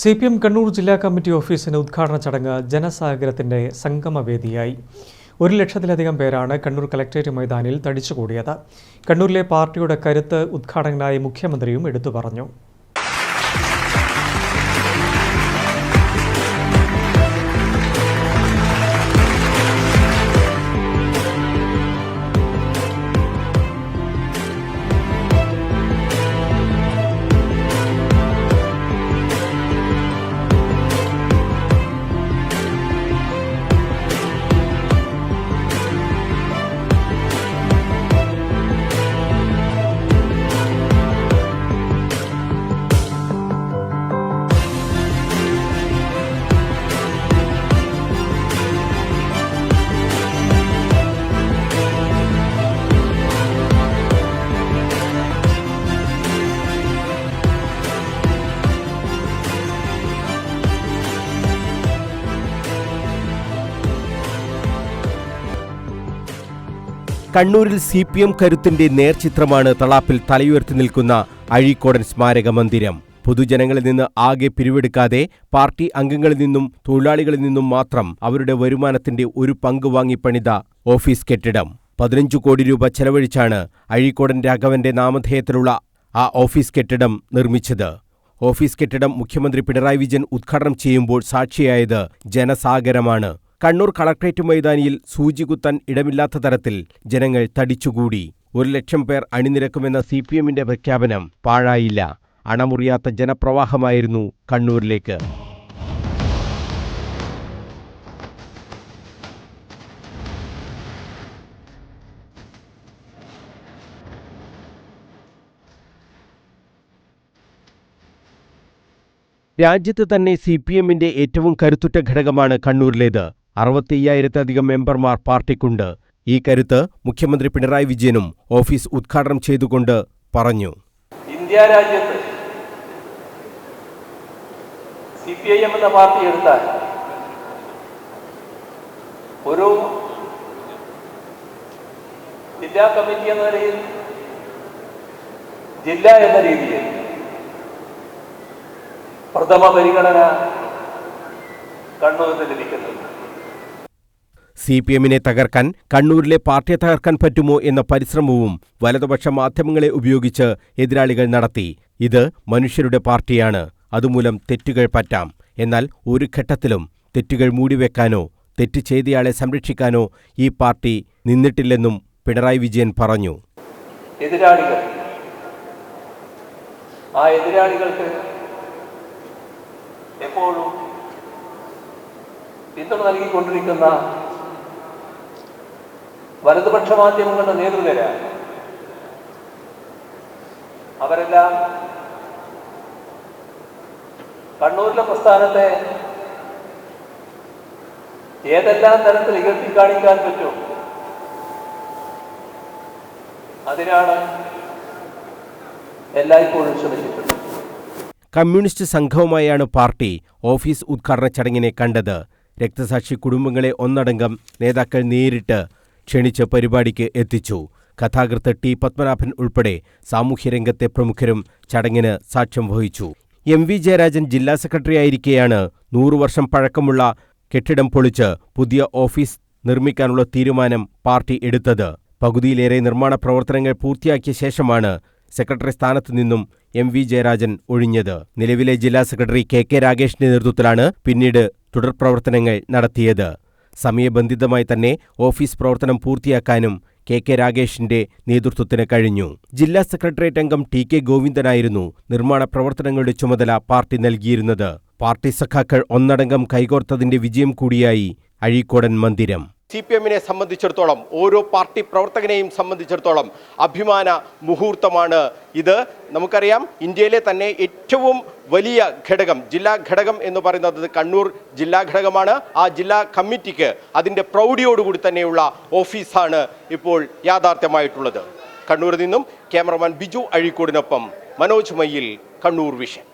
C P M Kannur ജില്ലാ committee ഓഫീസിന് ഉദ്ഘാടന ചടങ്ങ് ജനസാഗരത്തിന്റെ സംഗമവേദിയായി. ഒരു ലക്ഷത്തിലധികം പേരാണ് കണ്ണൂർ കലക്ടറേറ്റ് മൈതാനിൽ തടിച്ചുകൂടിയത്. കണ്ണൂരിലെ പാർട്ടിയുടെ കരുത്ത് ഉദ്ഘാടകനായി മുഖ്യമന്ത്രിയും എടുത്തു പറഞ്ഞു. കണ്ണൂരിൽ സി പി എം കരുത്തിന്റെ നേർചിത്രമാണ് തളാപ്പിൽ തലയുയർത്തി നിൽക്കുന്ന അഴീക്കോടൻ സ്മാരക മന്ദിരം. പൊതുജനങ്ങളിൽ നിന്ന് ആകെ പിരിവെടുക്കാതെ പാർട്ടി അംഗങ്ങളിൽ നിന്നും തൊഴിലാളികളിൽ നിന്നും മാത്രം അവരുടെ വരുമാനത്തിന്റെ ഒരു പങ്ക് വാങ്ങി പണിത ഓഫീസ് കെട്ടിടം. പതിനഞ്ചു കോടി രൂപ ചെലവഴിച്ചാണ് അഴീക്കോടൻ രാഘവന്റെ നാമധേയത്തിലുള്ള ആ ഓഫീസ് കെട്ടിടം നിർമ്മിച്ചത്. ഓഫീസ് കെട്ടിടം മുഖ്യമന്ത്രി പിണറായി വിജയൻ ഉദ്ഘാടനം ചെയ്യുമ്പോൾ സാക്ഷിയായത് ജനസാഗരമാണ്. കണ്ണൂർ കളക്ട്രേറ്റ് മൈതാനിയിൽ സൂചി കുത്താൻ ഇടമില്ലാത്ത തരത്തിൽ ജനങ്ങൾ തടിച്ചുകൂടി. ഒരു ലക്ഷം പേർ അണിനിരക്കുമെന്ന സി പി എമ്മിന്റെ പ്രഖ്യാപനം പാഴായില്ല. അണമുറിയാത്ത ജനപ്രവാഹമായിരുന്നു കണ്ണൂരിലേക്ക്. രാജ്യത്ത് തന്നെ സി പി എമ്മിന്റെ ഏറ്റവും കരുത്തുറ്റ ഘടകമാണ് കണ്ണൂരിലേത്. അറുപത്തിയ്യായിരത്തിലധികം മെമ്പർമാർ പാർട്ടിക്കുണ്ട്. ഈ കരുത്ത് മുഖ്യമന്ത്രി പിണറായി വിജയനും ഓഫീസ് ഉദ്ഘാടനം ചെയ്തുകൊണ്ട് പറഞ്ഞു. ഇന്ത്യ രാജ്യത്ത് സി പി ഐ എം എന്ന പാർട്ടി എടുത്താൽ ഒരു ജില്ലാ കമ്മിറ്റി എന്ന നിലയിൽ ജില്ല എന്ന രീതിയിൽ പ്രഥമ പരിഗണന കണ്ണൂരിന് ലഭിക്കുന്നുണ്ട് സി പി എമ്മിനെ തകർക്കാൻ കണ്ണൂരിലെ പാർട്ടിയെ തകർക്കാൻ പറ്റുമോ എന്ന പരിശ്രമവും വലതുപക്ഷ മാധ്യമങ്ങളെ ഉപയോഗിച്ച് എതിരാളികൾ നടത്തി. ഇത് മനുഷ്യരുടെ പാർട്ടിയാണ്. അതുമൂലം തെറ്റുകൾ പറ്റാം. എന്നാൽ ഒരു ഘട്ടത്തിലും തെറ്റുകൾ മൂടിവെക്കാനോ തെറ്റ് ചെയ്തയാളെ സംരക്ഷിക്കാനോ ഈ പാർട്ടി നിന്നിട്ടില്ലെന്നും പിണറായി വിജയൻ പറഞ്ഞു. എതിരാളികൾ. ആ എതിരാളികൾക്ക് എപ്പോഴും പിന്തുണ നൽകിക്കൊണ്ടിരിക്കുന്ന വലതുപക്ഷ മാധ്യമങ്ങളുടെ നേതൃനിര അവരെല്ലാം കണ്ണൂരിലെ പ്രസ്ഥാനത്തെ ഏതെല്ലാം തരത്തിൽ ഇകഴ്ത്തി കാണിക്കാൻ പറ്റും? അതിനാണ് എല്ലായ്പ്പോഴും ശ്രമിച്ചിട്ടുള്ളത്. കമ്മ്യൂണിസ്റ്റ് സംഘവുമായാണ് പാർട്ടി ഓഫീസ് ഉദ്ഘാടന ചടങ്ങിനെ കണ്ടത്. രക്തസാക്ഷി കുടുംബങ്ങളെ ഒന്നടങ്കം നേതാക്കൾ നേരിട്ട് ക്ഷണിച്ച് പരിപാടിക്ക് എത്തിച്ചു. കഥാകൃത്ത് ടി പത്മനാഭൻ ഉൾപ്പെടെ സാമൂഹ്യരംഗത്തെ പ്രമുഖരും ചടങ്ങിന് സാക്ഷ്യം വഹിച്ചു. എം വി ജയരാജൻ ജില്ലാ സെക്രട്ടറിയായിരിക്കെയാണ് നൂറു വർഷം പഴക്കമുള്ള കെട്ടിടം പൊളിച്ച് പുതിയ ഓഫീസ് നിർമ്മിക്കാനുള്ള തീരുമാനം പാർട്ടി എടുത്തത്. പകുതിയിലേറെ നിർമ്മാണ പ്രവർത്തനങ്ങൾ പൂർത്തിയാക്കിയ ശേഷമാണ് സെക്രട്ടറി സ്ഥാനത്തു നിന്നും എം വി ജയരാജൻ ഒഴിഞ്ഞത്. നിലവിലെ ജില്ലാ സെക്രട്ടറി കെ കെ രാഗേഷിന്റെ നേതൃത്വത്തിലാണ് പിന്നീട് തുടർ പ്രവർത്തനങ്ങൾ നടത്തിയത്. സമയബന്ധിതമായി തന്നെ ഓഫീസ് പ്രവർത്തനം പൂർത്തിയാക്കാനും കെ കെ രാഗേഷിന്റെ നേതൃത്വത്തിന് കഴിഞ്ഞു. ജില്ലാ സെക്രട്ടേറിയറ്റ് അംഗം ടി കെ ഗോവിന്ദനായിരുന്നു നിർമ്മാണ പ്രവർത്തനങ്ങളുടെ ചുമതല പാർട്ടി നൽകിയിരുന്നത്. പാർട്ടി സഖാക്കൾ ഒന്നടങ്കം കൈകോർത്തതിന്റെ വിജയം കൂടിയായി അഴീക്കോടൻ മന്ദിരം. സി പി എമ്മിനെ സംബന്ധിച്ചിടത്തോളം ഓരോ പാർട്ടി പ്രവർത്തകനെയും സംബന്ധിച്ചിടത്തോളം അഭിമാന മുഹൂർത്തമാണ് ഇത്. നമുക്കറിയാം ഇന്ത്യയിലെ തന്നെ ഏറ്റവും വലിയ ഘടകം ജില്ലാ ഘടകം എന്ന് പറയുന്നത് കണ്ണൂർ ജില്ലാ ഘടകമാണ്. ആ ജില്ലാ കമ്മിറ്റിക്ക് അതിന്റെ പ്രൗഢിയോടുകൂടി തന്നെയുള്ള ഓഫീസാണ് ഇപ്പോൾ യാഥാർത്ഥ്യമായിട്ടുള്ളത്. കണ്ണൂരിൽ നിന്നും ക്യാമറമാൻ ബിജു അഴീക്കോടിനൊപ്പം മനോജ് മയ്യിൽ കണ്ണൂർ വിഷൻ.